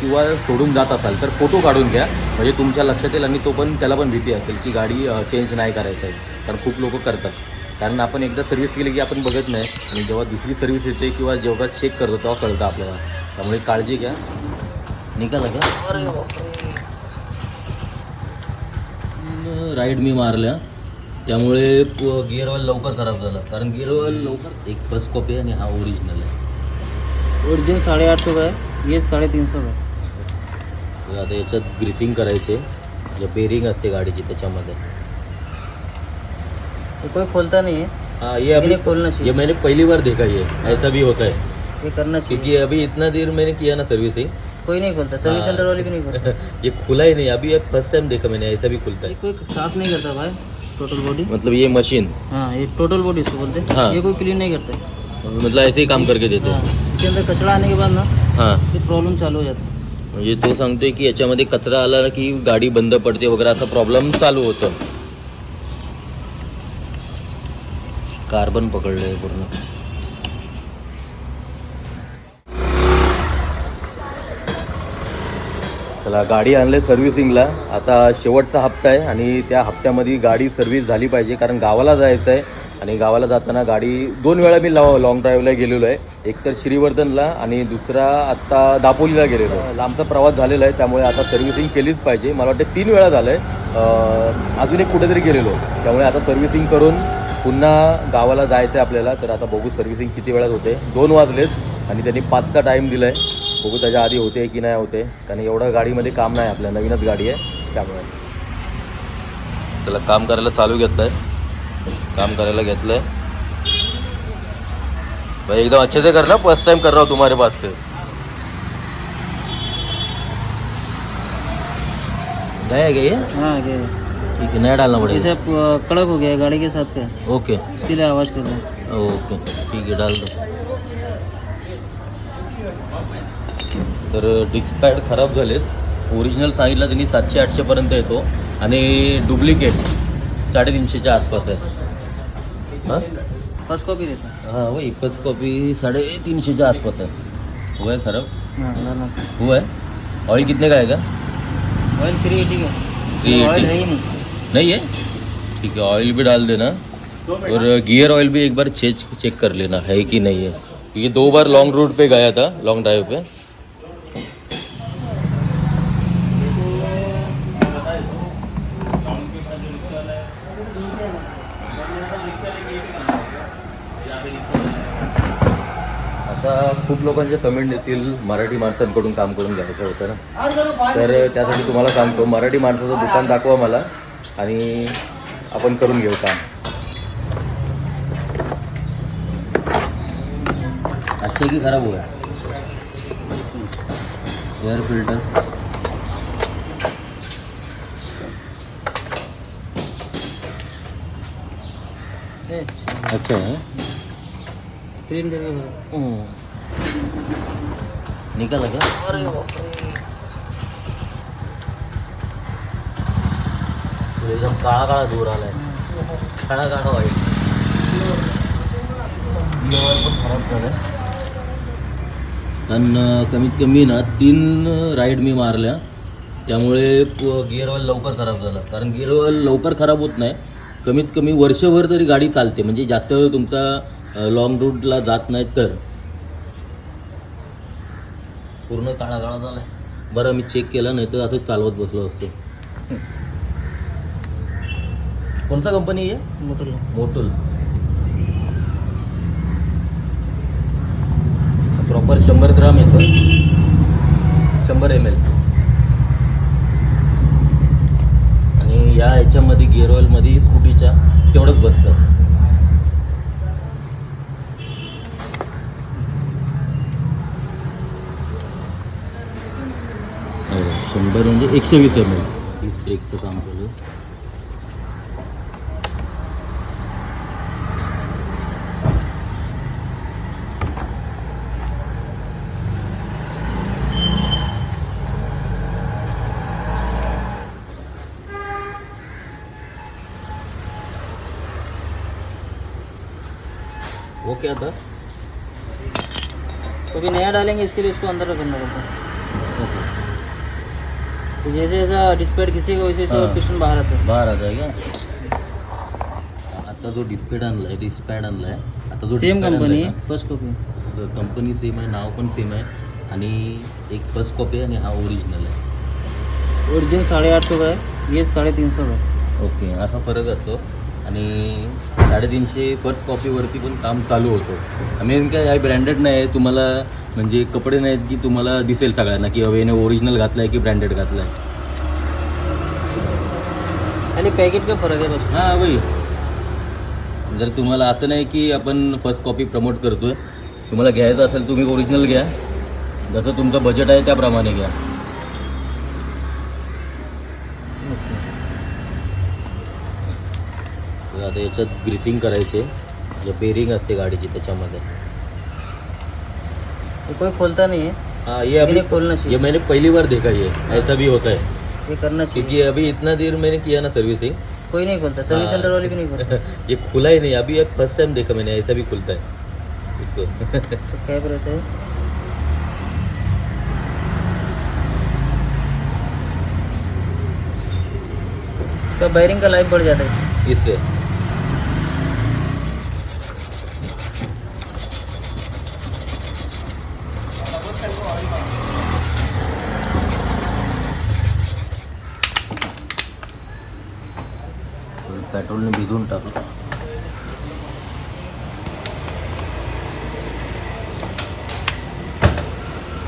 किंवा सोडून जात असाल तर फोटो काढून घ्या. म्हणजे तुमच्या लक्षात येईल आणि तो पण त्याला पण भीती असेल की गाडी चेंज नाही करायचं आहे. कारण खूप लोक करतात. कारण आपण एकदा सर्व्हिस केली की आपण बघत नाही. आणि जेव्हा दुसरी सर्व्हिस येते किंवा जेव्हा चेक करतो तेव्हा कळतं आपल्याला. त्यामुळे काळजी घ्या. निघाला का? राईड मी मारल्या. त्यामुळे गिअर ऑइल लवकर खराब झाला. कारण गिअर ऑइल लवकर एक फर्स्ट कॉपी आहे आणि हा ओरिजिनल आहे. ओरिजिन साढ़े आठ सौ का है ये साढ़े तीन सौ का है आता याच्यात ग्रिसिंग करायचे. जे बेरिंग असते गाडीची त्याच्यामध्ये. कोई खोलता नहीं है हाँ ये अभी खोलना ये चाहिए मैंने पहली बार देखा ये. ऐसा भी होता है. ये करना चाहिए क्योंकि अभी इतना देर मैंने किया ना सर्विसिंग कोई नहीं खोलता. सर्विस हाँ। सेंटर वाले भी नहीं खोलता. ये खुला ही नहीं. अभी फ़र्स्ट टाइम देखा मैंने ऐसा भी खुलता ये है कोई साफ़ नहीं करता भाई टोटल बॉडी मतलब ये मशीन हाँ ये टोटल बॉडी इसको बोलते हैं. हाँ। ये कोई क्लीन नहीं करता. मतलब ऐसे ही काम करके देते हाँ, इसके अंदर कचरा आने के बाद ना हाँ। ये प्रॉब्लम चालू हो जाता है. म्हणजे तो सांगतोय की याच्यामध्ये कचरा आला की गाडी बंद पडते वगैरे असा प्रॉब्लेम चालू होतो. कार्बन पकडलंय पूर्ण. चला गाडी आणले सर्व्हिसिंगला आता शेवटचा हप्ता आहे आणि त्या हप्त्यामध्ये गाडी सर्व्हिस झाली पाहिजे कारण गावाला जायचं आहे आणि गावाला जाताना गाडी दोन वेळा मी लॉ लॉंग ड्राईव्हला गेलेलो आहे. एक तर श्रीवर्धनला आणि दुसरा आत्ता दापोलीला गेलेलो लांबचा प्रवास झालेला आहे त्यामुळे आता सर्व्हिसिंग केलीच पाहिजे. मला वाटतं तीन वेळा झालं आहे अजून एक कुठेतरी गेलेलो त्यामुळे आता सर्व्हिसिंग करून पुन्हा गावाला जायचं आहे आपल्याला. तर आता बघू सर्व्हिसिंग किती वेळात होते. दोन वाजलेत आणि त्यांनी पाचचा टाईम दिला आहे बघू त्याच्या आधी होते की नाही होते. कारण एवढं गाडीमध्ये काम नाही आपल्या. नवीनच गाडी आहे. त्यामुळे. त्याला काम करायला चालू घेतलं आहे काम करायला घेतलं आहे भाई एकदम अच्छे से करना फर्स्ट टाइम कर रहा हूँ तुम्हारे पास से. है क्या ये? हाँ ये ठीक है नया डालना पड़ेगा. अ, कड़क हो गया है गाड़ी के साथ का. है। ओके. इसके लिए आवाज़ कर रहे हैं. ओके ठीक आहे डाल दो. तर डिस्क पॅड खराब झालेत. ओरिजिनल सांगितलं त्यांनी सातशे आठशेपर्यंत येतो. आणि डुप्लिकेट साडेतीनशेच्या आसपास आहे. हाँ? फ़र्स्ट कॉपी देता है। हाँ वही फ़र्स्ट कॉपी साडेतीनशेच्या आसपास आहे हुआ है खराब? हाँ हुआ है? ऑयल कितने का आएगा? ऑयल थ्री एटी का। 380 ऑयल है ही नहीं। नहीं है? ठीक है ऑयल भी डाल देना। और गियर ऑयल भी एक बार चेक चेक कर लेना है कि नहीं है? क्योंकि दो बार लॉन्ग रूट पे गया था लॉन्ग ड्राइव पे। लोकांचे कमेंट येतील मराठी माणसांकडून काम करून घ्यायचं होतं ना. तर त्यासाठी तुम्हाला सांगतो मराठी माणसाचं दुकान दाखवा मला आणि आपण करून घेऊ काम. अच्छे की खराब हुआ एयर फिल्टर. अच्छा. है निकाला क्या तो एकदम काळा काळा धूर आलाय. काळा काळा वाईट. जेवण पण खराब झालं कारण कमीत कमी ना तीन राईड मी मारल्या. त्यामुळे गिअर ऑइल लवकर खराब झालं. कारण गिअर ऑइल लवकर खराब होत नाही. कमीत कमी वर्षभर तरी गाडी चालते. म्हणजे जास्त वेळ तुमचा लॉंग रूटला जात नाही तर. पूर्ण काळा काळा झालाय बरं मी चेक केला नाही तर असंच चालवत बसलो असतो. कोणता कंपनी आहे मोटर लो मोटुल. प्रॉपर शंभर ग्राम येतं शंभर एम एल आणि या ह्याच्यामध्ये गिअर ऑइलमध्ये स्कूटीच्या तेवढंच बसतं. एकशे वीस एम एल ब्रेकचं काम चालू. वो क्या था तो नया डालेंगे, इसके लिए इसको अंदर रखना पड़ता है तो जैसे जैसा डिस्प्ले खिसेगा वैसे वैसे हाँ। पिस्टन बाहर आता है। बाहेर आता आहे का आता जो डिस्पॅड आणलाय डिस्पॅड आणलाय आता जो same company first copy company same आहे नाव पण सेम आहे आणि एक फर्स्ट कॉपी आहे आणि हा ओरिजिनल आहे. ओरिजिनल साढ़े आठ सौ का है ये साढ़े तीन सौ का है ओके असा फरक असतो. आणि साडेतीनशे फर्स्ट कॉपीवरती पण काम चालू होतं. मेन काय आहे ब्रँडेड नाही आहे. तुम्हाला म्हणजे कपडे नाहीत की तुम्हाला दिसेल सगळ्यांना की याने ओरिजिनल घातलं आहे की ब्रँडेड घातलं आहे खाली पैकेट का फर्क है बस हां बाई जर तुम्हाला असं नाही की आपण फर्स्ट कॉपी प्रमोट करतोय तुम्हाला घ्यायचं असेल तुम्ही ओरिजिनल घ्या. जसं तुमचं बजेट आहे त्याप्रमाणे घ्या. आता याच्यात ग्रिसिंग करायचे. जे बेरिंग असते गाडीची त्याच्यामध्ये. ये कोई खोलता नहीं है हाँ ये अभी खोलना ये चाहिए मैंने पहली बार देखा ये. ऐसा भी होता है. ये करना चाहिए क्योंकि अभी इतना देर मैंने किया ना सर्विसिंग कोई नहीं खोलता. सर्विस हाँ। सेंटर वाले भी नहीं खोलते. ये खुला ही नहीं. अभी फ़र्स्ट टाइम देखा मैंने ऐसा भी खुलता है. इसको। तो कैप रहता है? इसका बैरिंग का लाइफ बढ़ जाता है। इससे। पेट्रोलने भिजून टाकलं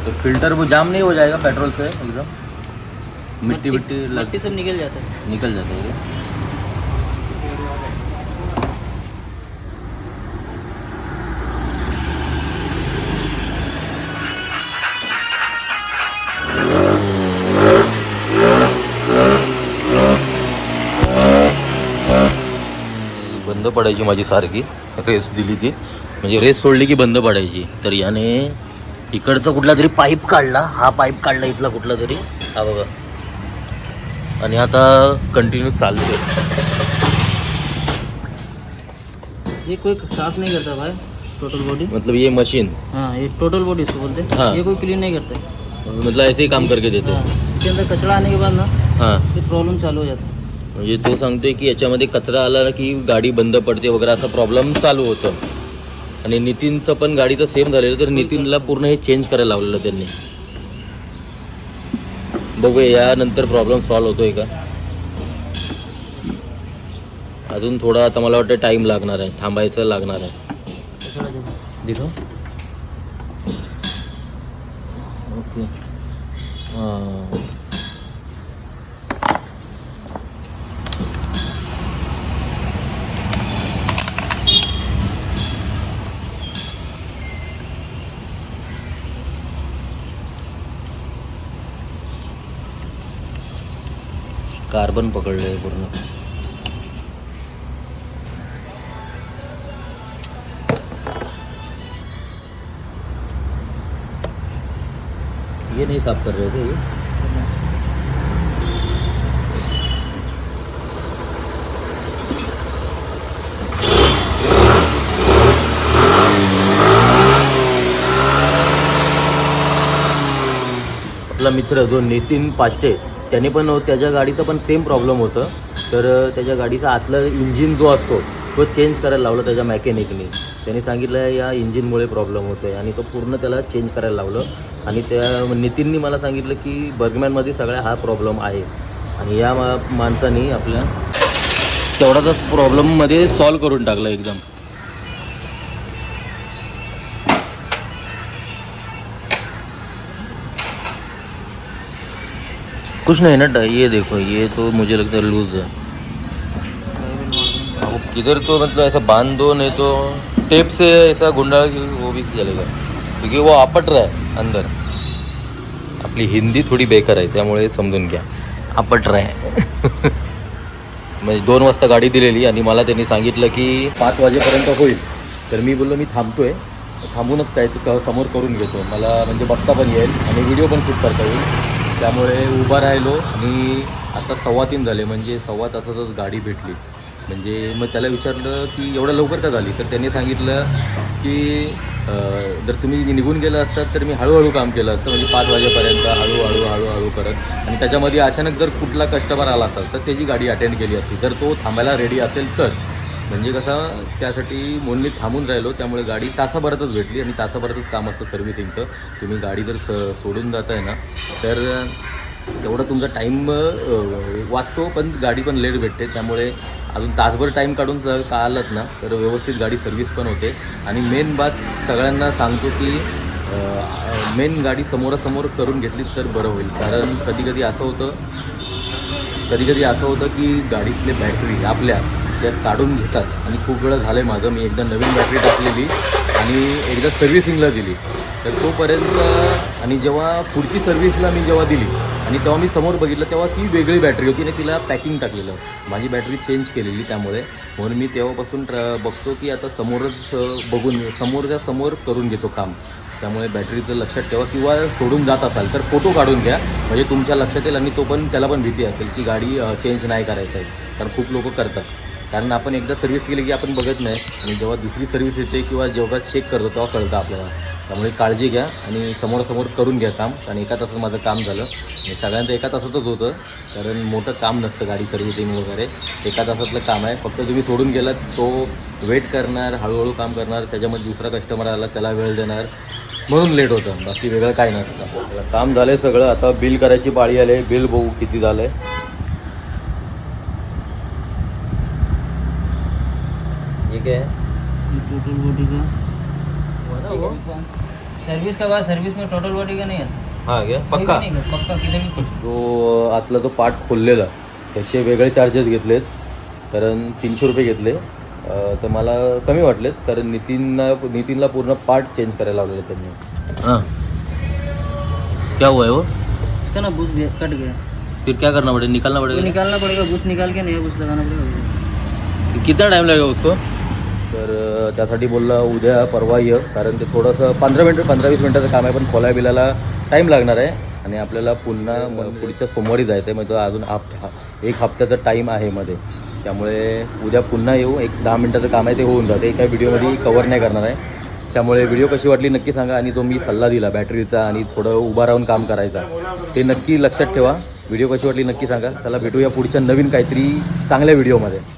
तो फ़िल्टर वो जाम नहीं हो जाएगा पेट्रोल से एकदम। मिट्टी मिट्टी सब निकल जाता है। निकल जाता है। बंद पडायची माझी सारखी. रेस दिली की म्हणजे रेस सोडली की बंद पडायची. तर याने इकडचा कुठला तरी पाईप काढला. हा पाईप काढला इथला कुठला तरी. हा बघा. आणि आता कंटिन्यू चालते ये कोई साफ नहीं करता भाई. टोटल बॉडी मतलब ये मशीन हाँ ये टोटल बॉडी इसको बोलते हैं. हाँ। ये कोई क्लीन नहीं करता. मतलब ऐसे ही काम करके देते हाँ, इसके अंदर कचरा आने के बाद ना हां. ये प्रॉब्लम चालू हो जाता है. म्हणजे तो सांगतोय की याच्यामध्ये कचरा आला की गाडी बंद पडते वगैरे असा प्रॉब्लेम चालू होतं. आणि नितीनचं पण गाडीचं सेम झालेलं तर नितीनला पूर्ण हे चेंज करायला लावलेलं त्यांनी. बघूया यानंतर प्रॉब्लेम सॉल्व्ह होतोय का? अजून थोडा आता मला वाटतं टाईम लागणार आहे थांबायचं लागणार आहे. ओके. हां. कार्बन पकडले पूर्ण. ये नहीं साफ कर रहे थे ये आपला मित्र जो नितीन पाष्टे त्याने पण त्याच्या गाडीचं पण सेम प्रॉब्लेम होतं. तर त्याच्या गाडीचा आतलं इंजिन जो असतो तो चेंज करायला लावला त्याच्या मॅकॅनिकने त्याने सांगितलं या इंजिनमुळे प्रॉब्लेम होतो आहे आणि तो पूर्ण त्याला चेंज करायला लावलं. आणि त्या नितीननी मला सांगितलं की बर्गमॅनमध्ये सगळ्या हा प्रॉब्लेम आहे. आणि या मा माणसाने आपल्या तेवढाच प्रॉब्लेममध्ये सॉल्व करून टाकलं एकदम. कुछ नहीं ना ड- ये देखो ये तो मुझे लगता है लूज है। वो किधर तो मतलब ऐसा बांध दो नहीं तो टेप से ऐसा गुंडा वो भी चलेगा। क्योंकि वो आपट रहा है अंदर। आपली हिंदी थोडी बेकार आहे त्यामुळे समजून घ्या। आपट आहे म्हणजे दोन वाजता गाडी दिलेली आणि मला त्यांनी सांगितलं की पाच वाजेपर्यंत होईल. तर मी बोललो मी थांबतोय. थांबूनच काय ते समोर करून घेतो. मला म्हणजे बघता पण येईल आणि व्हिडिओ पण शूट करता येईल. त्यामुळे उभा राहिलो आणि आता सव्वा तीन झाले म्हणजे सव्वा तासातच गाडी भेटली. म्हणजे मग त्याला विचारलं की एवढं लवकर का झाली? तर त्यांनी सांगितलं की जर तुम्ही निघून गेला असतात तर मी हळूहळू काम केलं असतं म्हणजे पाच वाजेपर्यंत हळूहळू हळूहळू करत. आणि त्याच्यामध्ये अचानक जर कुठला कस्टमर आला असेल तर त्याची गाडी अटेंड केली असती. जर तो थांबायला रेडी असेल तर. म्हणजे कसं त्यासाठी म्हणून थांबून राहिलो त्यामुळे गाडी तासाभरातच भेटली आणि तासाभरातच काम असतं सर्व्हिसिंगचं. तुम्ही गाडी जर स सोडून जाताय ना तर तेवढा तुमचा टाईम वाचतो पण गाडी पण लेट भेटते. त्यामुळे अजून तासभर टाईम काढून जर का आलात ना तर व्यवस्थित गाडी सर्व्हिस पण होते. आणि मेन बात सगळ्यांना सांगतो की मेन गाडी समोरासमोर करून घेतली तर बरं होईल. कारण कधी कधी असं होतं कधी कधी असं होतं की गाडीतले बॅटरी आपल्या त्यात काढून घेतात. आणि खूप वेळा झालं आहे माझं. मी एकदा नवीन बॅटरी टाकलेली आणि एकदा सर्व्हिसिंगला दिली. तर तोपर्यंत आणि जेव्हा पुढची सर्व्हिसला मी जेव्हा दिली आणि तेव्हा मी समोर बघितलं तेव्हा ती वेगळी बॅटरी होती आणि तिला पॅकिंग टाकलेलं. माझी बॅटरी चेंज केलेली त्यामुळे. म्हणून मी तेव्हापासून ट्र बघतो की आता समोरच बघून समोरच्या समोर करून घेतो काम. त्यामुळे बॅटरीचं लक्षात ठेवा किंवा सोडून जात असाल तर फोटो काढून घ्या. म्हणजे तुमच्या लक्षात येईल आणि तो पण त्याला पण भीती असेल की गाडी चेंज नाही करायचं आहे. कारण खूप लोक करतात. कारण आपण एकदा सर्व्हिस केली की आपण बघत नाही. आणि जेव्हा दुसरी सर्व्हिस येते किंवा जेव्हा चेक करतो तेव्हा कळतं आपल्याला. त्यामुळे काळजी घ्या आणि समोरासमोर करून घ्या काम. आणि एका तासात माझं काम झालं. आणि सगळ्यांचं एका तासातच होतं. कारण मोठं काम नसतं गाडी सर्व्हिसिंग वगैरे. एका तासातलं काम आहे. फक्त तुम्ही सोडून गेलात तो वेट करणार हळूहळू काम करणार त्याच्यामध्ये दुसरा कस्टमर आला त्याला वेळ देणार. म्हणून लेट होतं. बाकी वेगळं काय नसतं. काम झालं आहे सगळं. आता बिल करायची पाळी आली आहे. बिल बघू किती झालं आहे ठीक आहे टोटल बॉडी का। सर्विस का बाद सर्विस में टोटल बॉडी का नहीं आता। हाँ घ्या पक्का? नहीं पक्का किधर भी कुछ। जो आतला जो पार्ट खोललेला त्याचे वेगळे चार्जेस घेतलेत कारण तीनशे रुपये घेतले. तर मला कमी वाटलेत कारण नितीनला नितीनला पूर्ण पार्ट चेंज करायला लावलेले त्यांनी. हाँ. क्या हुआ है वो? उसका ना बुश गया- कट गया। फिर क्या करना पड़ेगा निकालना पड़ेगा निकालना पड़ेगा बुश निकाल के नया बुश लगाना पड़ेगा। कितना टाइम लगेगा उसको? तर त्यासाठी बोलला उद्या परवा ये. कारण ते थोडंसं पंधरा मिनटं पंधरा वीस मिनटाचं काम आहे पण खोलाय बिलाला टाईम लागणार आहे आणि आपल्याला पुन्हा म- पुढच्या सोमवारी जायचं आहे म्हणजे अजून हप हा- एक हप्त्याचा टाईम आहे मध्ये. त्यामुळे उद्या पुन्हा येऊ एक दहा मिनटाचं काम आहे ते होऊन जाते. एका व्हिडिओमध्ये कवर नाही करणार आहे. त्यामुळे व्हिडिओ कशी वाटली नक्की सांगा आणि जो मी सल्ला दिला बॅटरीचा आणि थोडं उभा राहून काम करायचा ते नक्की लक्षात ठेवा. व्हिडिओ कशी वाटली नक्की सांगा. चला भेटूया पुढच्या नवीन काहीतरी चांगल्या व्हिडिओमध्ये.